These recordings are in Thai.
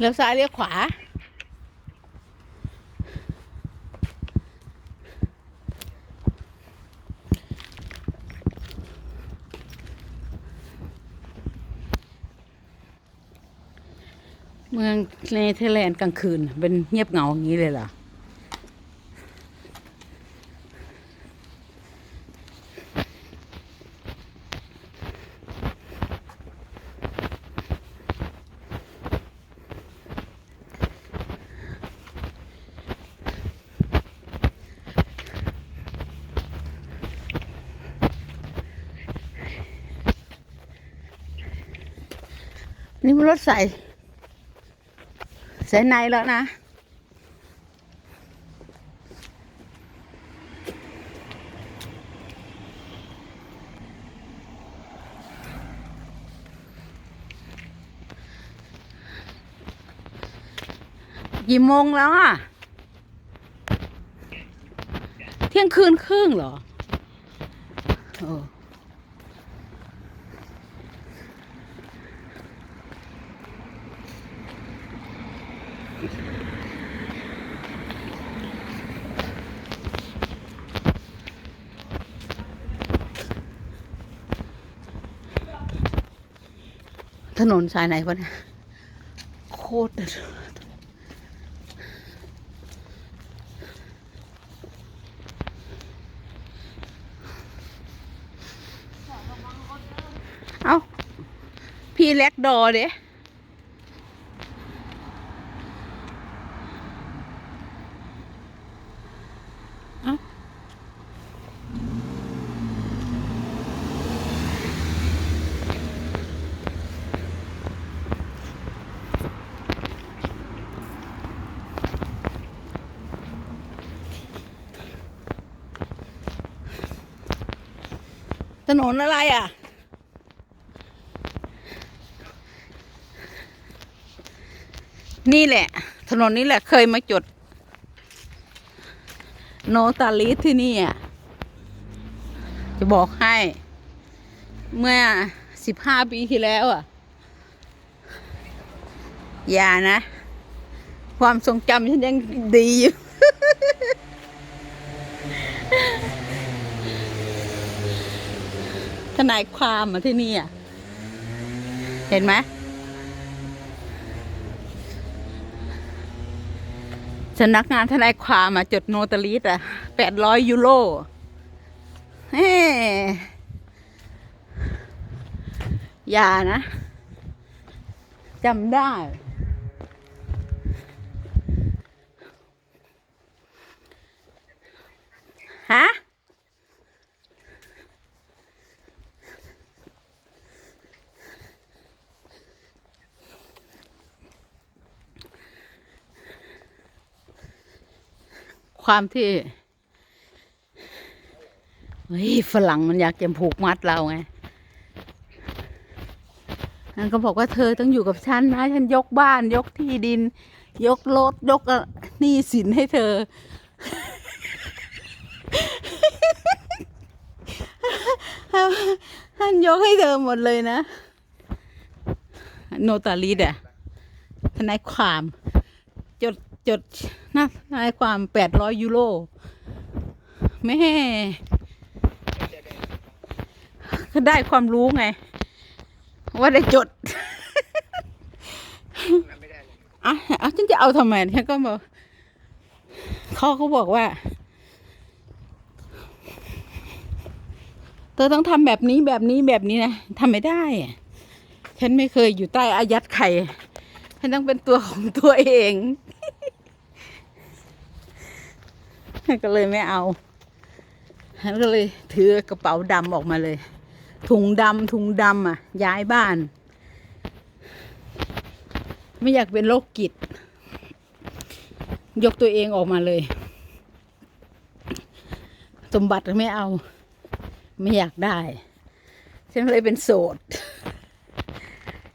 เลี้ยวซ้ายเลี้ยวขวา เมืองเนเธอร์แลนด์กลางคืน เป็นเงียบเหงาอย่างนี้เลยเหรอ รถใส่ ใส่ในแล้วนะ กี่โมงแล้วอะ เที่ยงคืนครึ่งเหรอโอ้ ถนนสายไหนวะเนี่ยโคตรเอาพี่เล็กดอเด้ ถนนอะไรอะ นี่แหละ ถนนนี้แหละเคยมาจด โนตาลิสที่นี่อะ จะบอกให้ เมื่อสิบห้าปีที่แล้วอะ อย่านะ ความทรงจำฉันยังดีอยู่ ทนายความมาที่นี่อะ เห็นไหมสำนักงานทนายความมาจดโนตาลิสอะแปดร้อยยูโรเฮ้ยานะจำได้ฮะ ความที่เฮ้ยฝรั่งมันอยากจะผูกมัดเราไงนั่นก็บอกว่าเธอต้องอยู่กับฉันนะ ฉันยกบ้านยกที่ดิน ยกรถยกหนี้สินให้เธอ ท่านยกให้เธอหมดเลยนะ โนตาลีดอะทนายความจด จดนะนายความแปดร้อยยูโรแม่ก็ได้ความรู้ไง ว่าได้จดอะอะฉันจะเอาทำไมฉันก็บอกเขาเขาบอกว่า เธอต้องทำแบบนี้แบบนี้แบบนี้นะทำไม่ได้ ฉันไม่เคยอยู่ใต้อายัดไข่ฉันต้องเป็นตัวของตัวเอง ก็เลยไม่เอาฉันก็เลยถือกระเป๋าดำออกมาเลย ถุงดำถุงดำอะ ย้ายบ้าน ไม่อยากเป็นโรคกิจ ยกตัวเองออกมาเลย สมบัติไม่เอา ไม่อยากได้ ฉันเลยเป็นโสด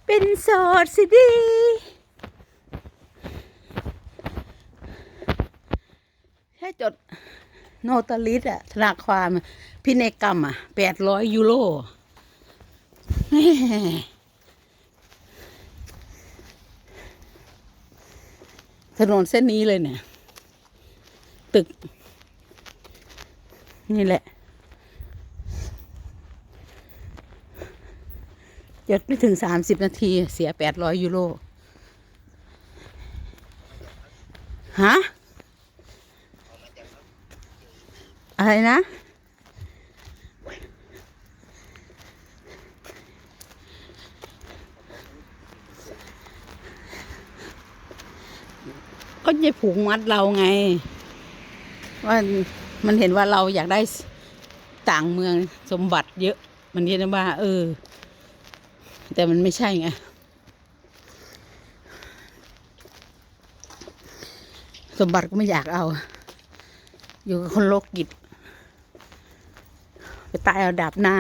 เป็นโสดสิดีแค่จด โนตาลิสอะธนาความพินัยกรรมอะแปดร้อยยูโรถนนเส้นนี้เลยเนี่ย ตึก นี่แหละหยดไม่ถึงสามสิบนาที เสียแปดร้อยยูโร ฮะ อะไรนะ ก็จะผูกมัดเราไง ว่ามันเห็นว่าเราอยากได้ต่างเมืองสมบัติเยอะ มันคิดว่า เออ แต่มันไม่ใช่ไง สมบัติก็ไม่อยากเอา อยู่กับคนโลกกิจ ตายเอาดับหน้า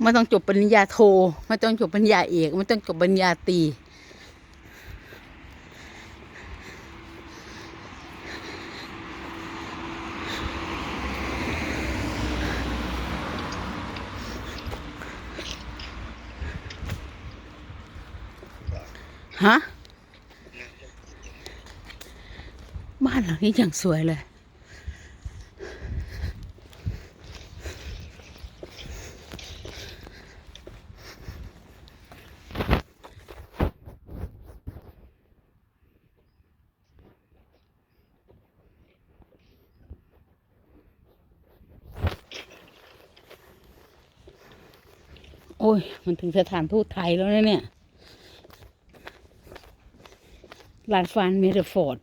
ไม่ต้องจบปริญญาโทไม่ต้องจบปริญญาเอกไม่ต้องจบปริญญาตรีฮะานหลังนี้อย่างสวยเลย โอ้ย มันถึงสถานทูตไทยแล้วนะเนี่ยลาดฟานเมเดฟอร์ด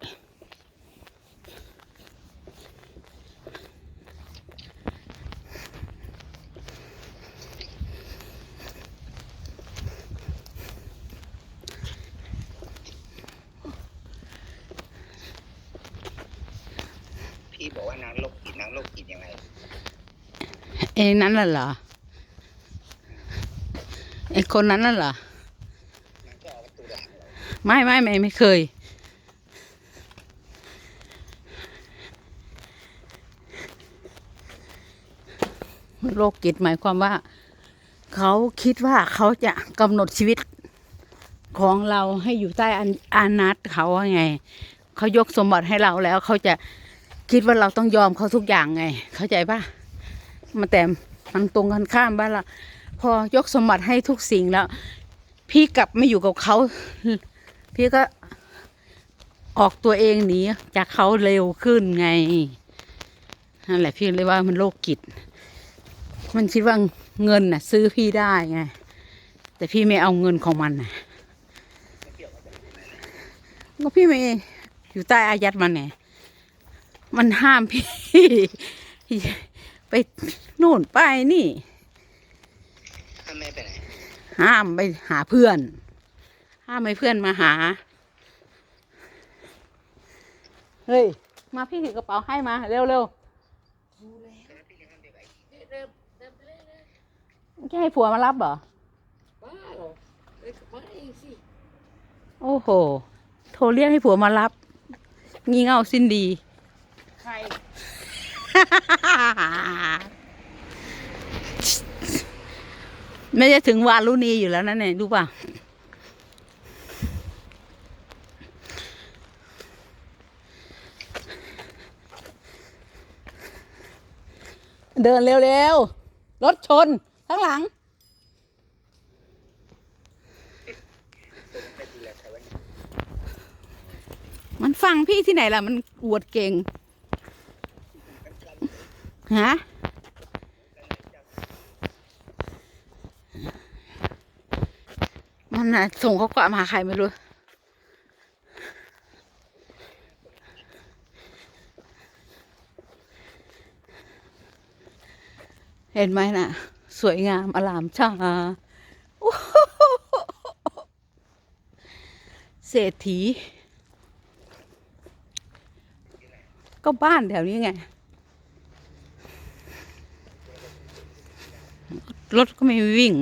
พี่บอกว่านางโรคจิตนางโรคจิตยังไง เองนั้นน่ะเหรอไอ้คนนั้นน่ะเหรอ นางก็เอาประตูด่างเราไม่ไม่ไม่ไม่เคย โรคจิตหมายความว่า เขาคิดว่าเขาจะกำหนดชีวิตของเราให้อยู่ใต้อาอานัตเขาว่าไง เขายกสมบัติให้เราแล้วเขาจะ คิดว่าเราต้องยอมเขาทุกอย่างไง เข้าใจปะมาแต่มันตรงกันข้ามบ้านเราพอยกสมบัติให้ทุกสิ่งแล้ว พี่กลับไม่อยู่กับเขา พี่ก็ออกตัวเองหนีจากเขาเร็วขึ้นไงนั่นแหละพี่เลยว่ามันโรคกิจมันคิดว่าเงินน่ะ ซื้อพี่ได้ไง แต่พี่ไม่เอาเงินของมันน่ะก็พี่ไม่อยู่ใต้อายัดมันไง มันห้ามพี่ ไปโน่นไปนี่ถ้าแม่ไปไหนห้ามไปหาเพื่อน ห้ามให้เพื่อนมาหา เฮ้ย มาพี่ถือกระเป๋าให้มา เร็วเร็วแค่ให้ผัวมารับเหรอบ้าเหรอเอ้ยมาเองสิโอ้โห โทรเรียกให้ผัวมารับ งี่เง่าสิ้นดี ใคร ไม่จะถึงวารุณีอยู่แล้วนั่นเองรู้ป่ะเดินเร็วๆ รถชน ข้างหลัง มันฟังพี่ที่ไหนล่ะ มันอวดเก่ง ฮะมันน่ะส่งเข้อความาใครไม่รู้ เห็นไหมน่ะ สวยงามอลามชาเศรษฐี ก็บ้านแถวนี้ไง รถก็ไม่วิ่ง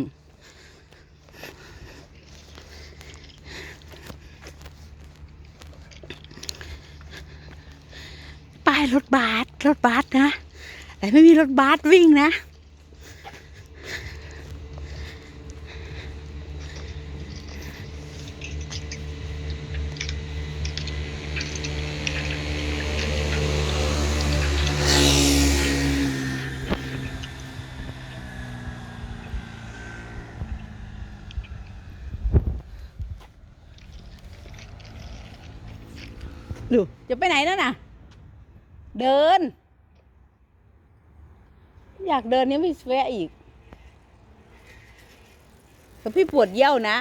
ป้ายรถบัสรถบัสนะ แต่ไม่มีรถบัสวิ่งนะ เดูจะไปไหนนั่นน่ะ เดิน อยากเดินเนี่ยไม่แวะอีกแต่พี่ปวดเยี่ยวนะ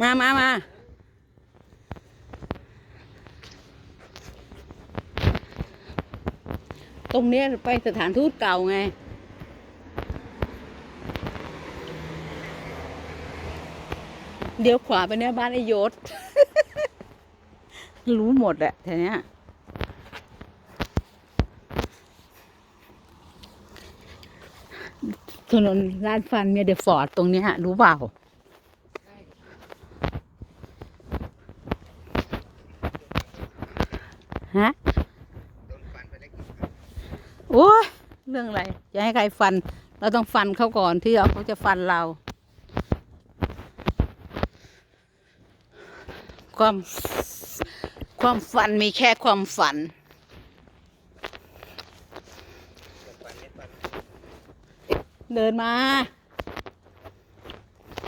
มามามาตรงนี้ไปสถานทูตเก่าไง เดี๋ยวขวาไปเนี่ยบ้านไอโยศ รู้หมดแหละแถวเนี้ย ถนนลาดฟันเมียเดฟอร์ดตรงนี้ยรู้เปล่าฮะโดนฟันไปแล้วกี่ครั้งโอ้ยเรื่องอะไรจะให้ใครฟัน เราต้องฟันเขาก่อนที่เขาจะฟันเรา ความความฝันมีแค่ความฝัน โดนฟันไม่ฟัน เดินมา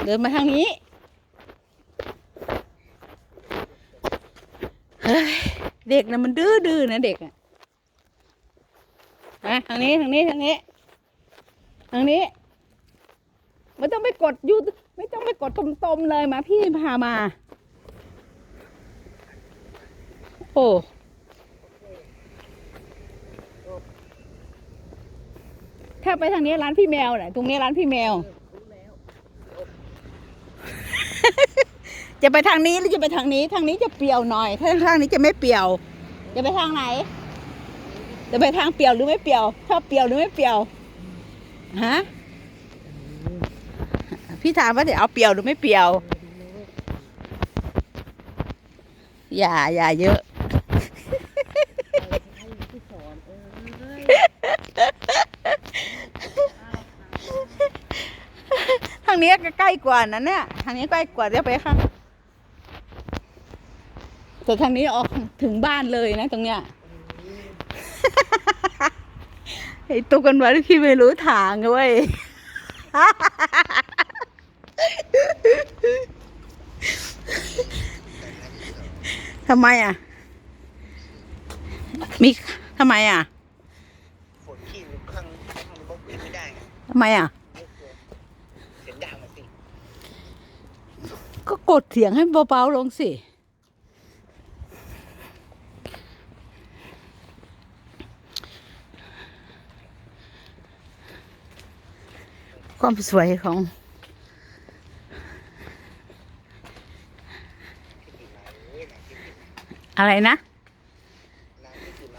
เดินมาทางนี้เฮ้ยเด็กนะมันดื้อดื้อนะเด็กอะมาทางนี้ทางนี้ทางนี้ทางนี้ไม่ต้องไปกดยูไม่ต้องไปกดตมๆเลยมาพี่พามา โอ้ ถ้า ไปทางนี้ร้านพี่แมวแหละตรงนี้ร้านพี่แมว จะไปทางนี้หรือจะไปทางนี้ ทางนี้จะเปรียวหน่อยถ้าทางนี้จะไม่เปรียว จะไปทางไหน จะไปทางเปรียวหรือไม่เปรียวชอบเปรียวหรือไม่เปรียวฮะพี่ถามว่าจะเอาเปรียวหรือไม่เปรียว อย่าอย่าเยอะ ที่สอนเอ้ย ทางนี้ก็ใก ล้กว่านั้นเนี่ยทางนี้ใกล้กว่าจะไปข้างแต่ทางนี้ออกถึงบ้านเลยนะตรงเนี้ยไอ้ตุกกันวันที่ไม่รู้ทางเว้ยทำไมอะมีทำไมอะฝนขี้อยู่ข้างข้างบล็อกปิดไม่ได้ไงทำไมอะ เสียงดังอะสิ กดเสียงให้เบาๆลงสิ ความสวยของอะไรนะ เอ้ยนะคิดถึงม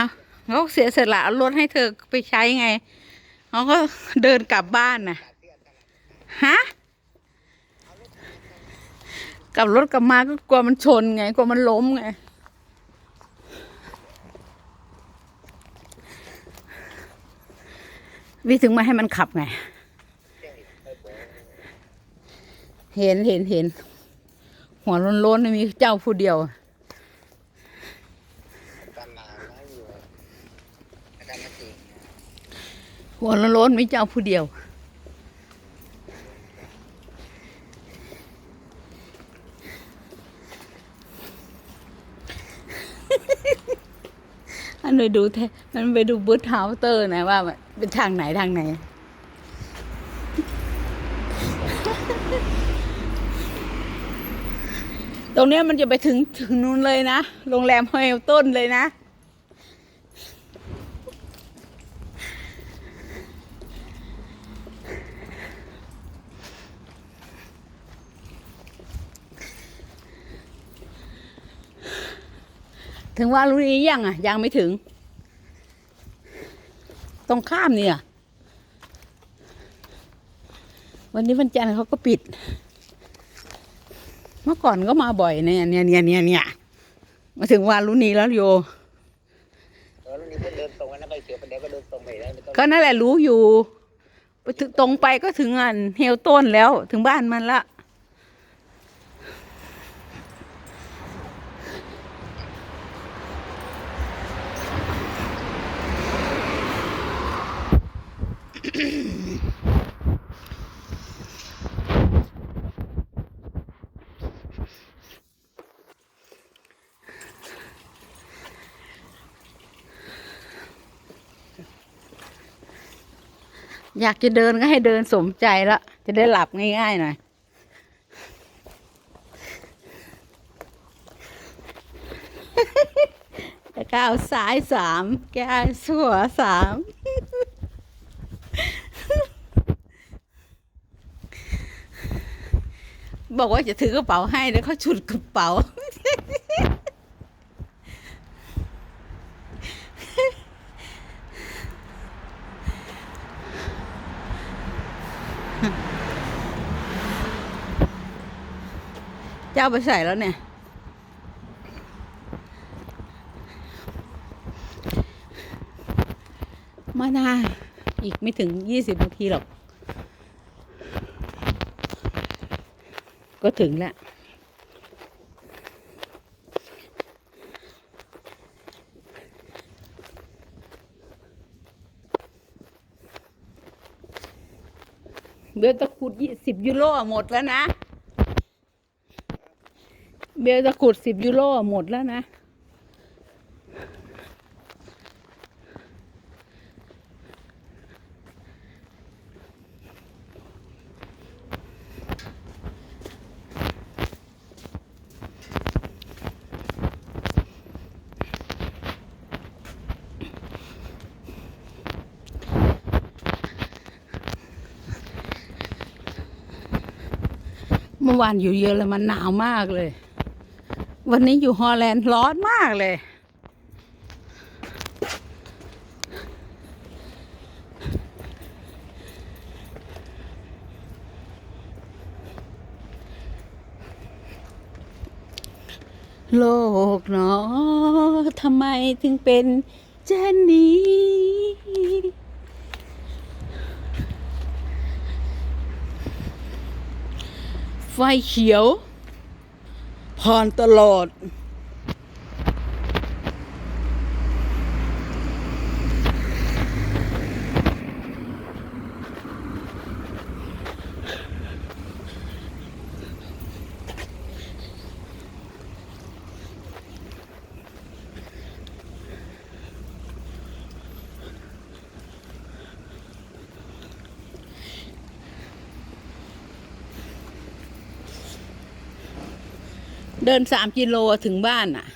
าเขาเสียสละรถให้เธอไปใช้ไง เขาก็เดินกลับบ้านน่ะ ฮะ กลับรถกลับมาก็กลัวมันชนไง กลัวมันล้มไง วิถึงมาให้มันขับไงเจ้าเอ้ยบอกเห็นเห็นเห็น หัวโล้นๆมีเจ้าผู้เดียวอาการหนาวนะอยู่อาการมาจริงหัวโล้นๆมีเจ้าผู้เดียว มันไปดูแทมันไปดูบูธเฮาเตอร์นะว่าเป็นทางไหนทางไหน ตรงเนี้ยมันจะไปถึงถึงนู้นเลยนะ โรงแรมเฮลต้นเลยนะ ถึงว่ารู้นี้ยังอะ ยังไม่ถึง ตรงข้ามเนี่ย วันนี้วันจันทร์เขาก็ปิด เมื่อก่อนก็มาบ่อยเนี่ยเนี่ยเนี่ยเนี่ยเนี่ยมาถึงวารุณีแล้วโยเออแล้วนี่เพิ่งเดินตรงกันนไปเสือประเดี๋ยวก็เดินตรงไปได้ไม่ต้องก็นั่นแหละรู้อยู่ ไปถึงตรงไปก็ถึงอันเฮลต้นแล้วถึงบ้านมันละ อยากจะเดินก็ให้เดินสมใจละจะได้หลับง่ายๆหน่อยก้าวซ้ายสามก้าวขวาสาม บอกว่าจะถือกระเป๋าให้แล้วเขาฉุดกระเป๋า เจะเอาไปใส่แล้วเนี่ยมานาอีกไม่ถึงยี่สิบนาทีหรอก ก็ถึงแล้วเบลตะขุดยี่สิบยูโรหมดแล้วนะ เบลตะขุดสิบยูโรหมดแล้วนะ มื่อวานอยู่เยอรมันหนาวมากเลย วันนี้อยู่ฮอลแลนด์ร้อนมากเลย โลกเนาะทำไมถึงเป็นเช่นนี้ ไฟเขียวผ่านตลอด เดินสามกิโลถึงบ้านอะ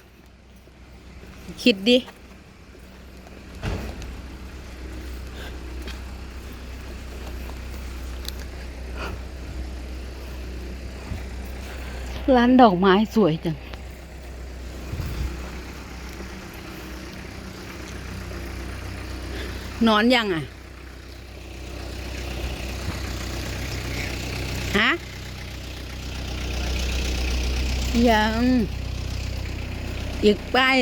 คิดดิ ร้านดอกไม้สวยจัง นอนยังอะ ฮะ ยัง อีกป้าย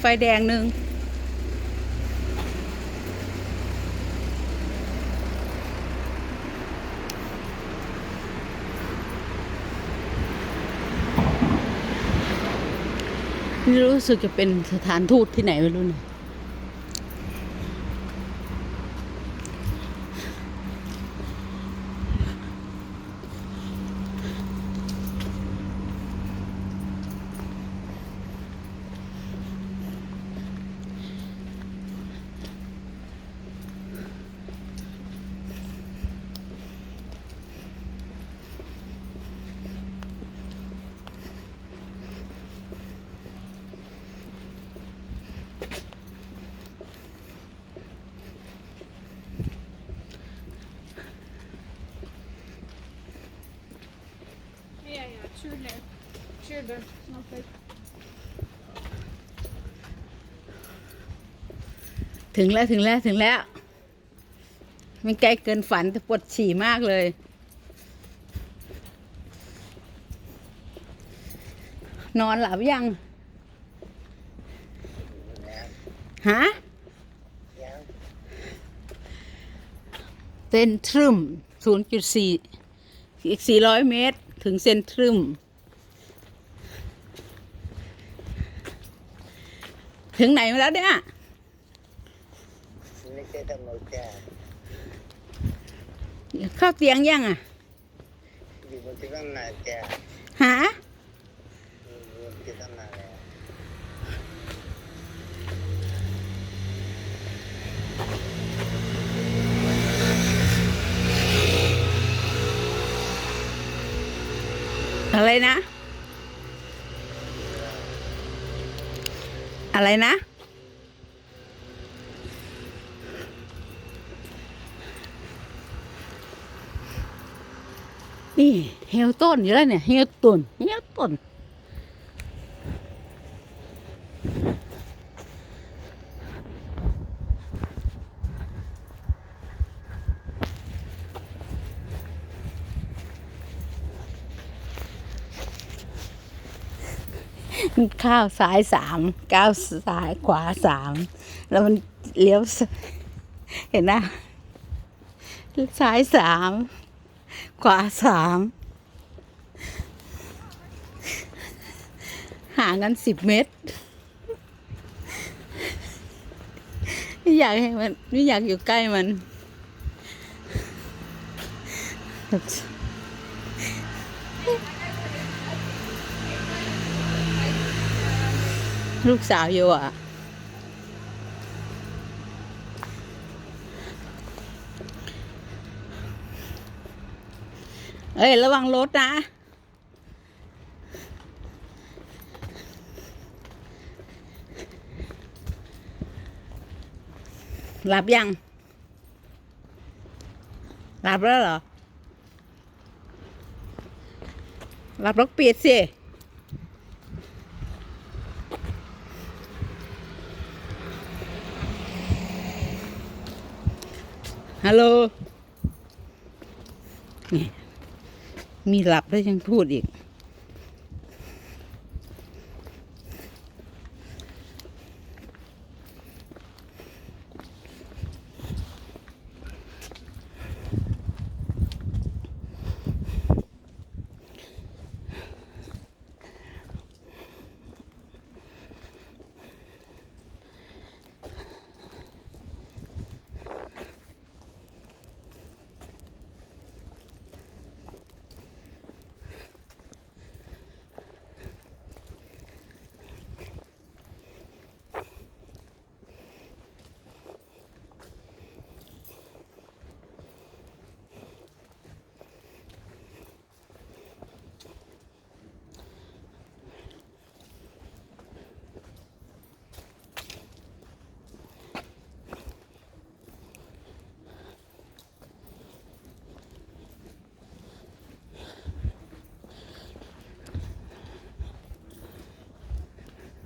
ไฟแดงหนึ่งรู้สึกจะเป็นสถานทูตที่ไหนไม่รู้เนี่ย ถึงแล้วถึงแล้วถึงแล้ว มันไกลเกินฝันแต่ปวดฉี่มากเลย นอนหลับยัง ฮะเซนทรึมศูนย์จุดสี่อีกสี่ร้อยเมตร ถึงเซนทรึม ถึงไหนมาแล้วเนี่ยเข้าเตียงยังอะอยู่บนที่ตั้งนานจ้ะอยู่บนที่ตั้งนานแล้วอะไรนะ อะไรนะ นี่เฮลต้นอยู่แล้วเนี่ยเฮลต้นเฮลต้น ข้าวซ้ายสามก้าวซ้ายขวาสามแล้วมันเลี้ยวเห็นนะซ้ายสามขวาสามห่างกันสิบเมตรไม่อยากให้มันไม่อยากอยู่ใกล้มัน ลูกสาวอยู่อะ เอ้ย ระวังรถนะหลับยัง หลับแล้วเหรอ หลับรกปิดสิ ฮัลโหลนี่มีหลับแล้วยังพูดอีก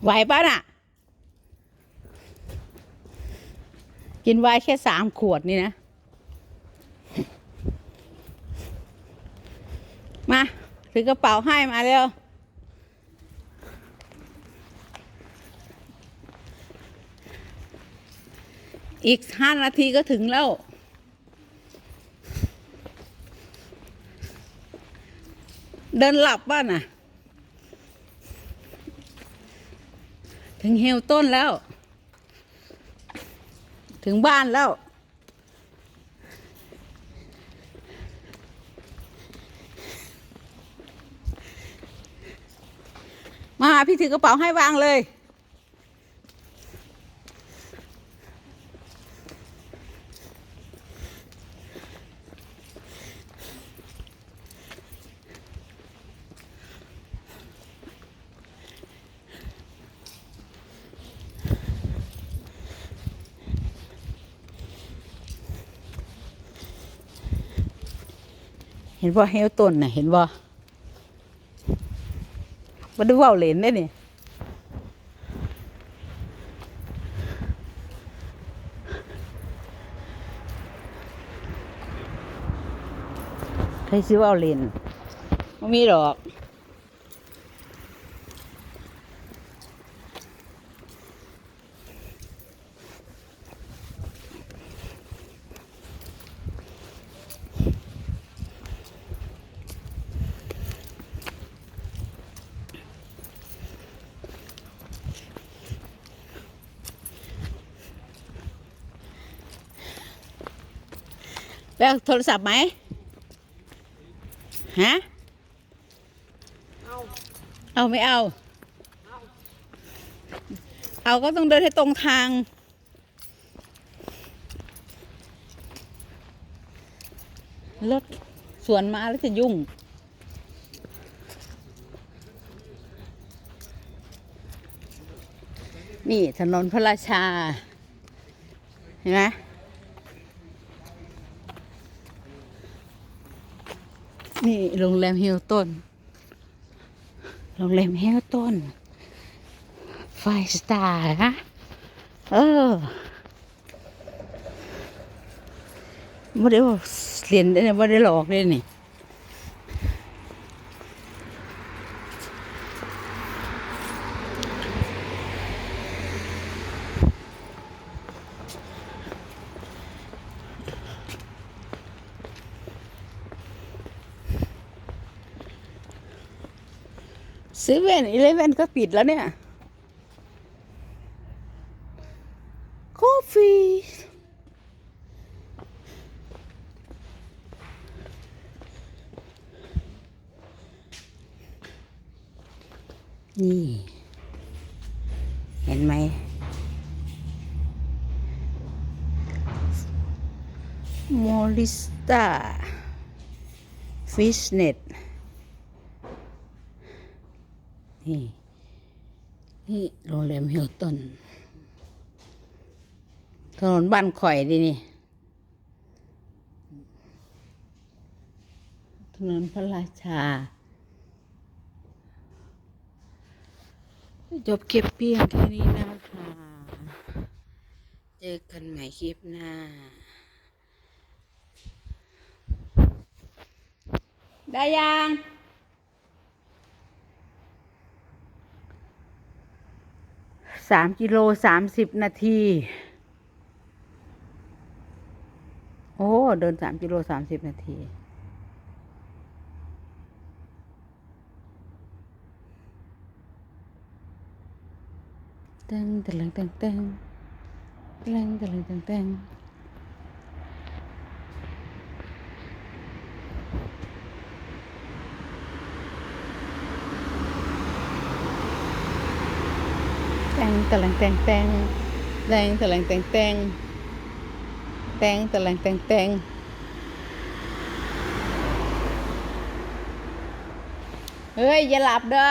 ไหวปะน่ะ กินไวน์แค่สามขวดนี่นะ มาถือกระเป๋าให้มาเร็วอีกห้านาทีก็ถึงแล้ว เดินหลับบ้าน่ะ ถึงเฮลต้นแล้ว ถึงบ้านแล้ว มาพี่ถือกระเป๋าให้วางเลย เห็นว่าเฮลต้นน่ะ เห็นว่ามันดูว่าเลนได้นี่ใครซื้อว่าเลนไม่มีหรอก แล้โทรศัพท์ไหมฮะเอาไม่เอา เอาก็ต้องเดินให้ตรงทาง รถสวนมาแล้วจะยุ่ง นี่ถนนพระราชา เห็นไหม นี่โรงแรมฮิลตันโรงแรมฮิลตันไฟสตาร์ฮะเออไม่ได้เรียนได้ไม่ได้หลอกเลยนี่ เซเว่นอีเลเว่นก็ปิดแล้วเนี่ยคอฟฟี่นี่ เห็นไหม มอริสตาฟิชเน็ต นี่นี่โรงแรมฮิลตันถนนบ้านข่อยดินี่ ถนนพระราชา จบคลิปเพียงแค่นี้นะคะ เจอกันใหม่คลิปหน้า ได้ยัง สามกิโลสามสิบนาที โอ้ เดินสามกิโลสามสิบนาทีเต้งเต้งเต้งเต้งเต้งเต้งเต้งเต้ง แตงตะลังแตงแตงแตงตะลังแตงแตงแตงตะลังแตงแตงเฮ้ย อย่าหลับเด้อ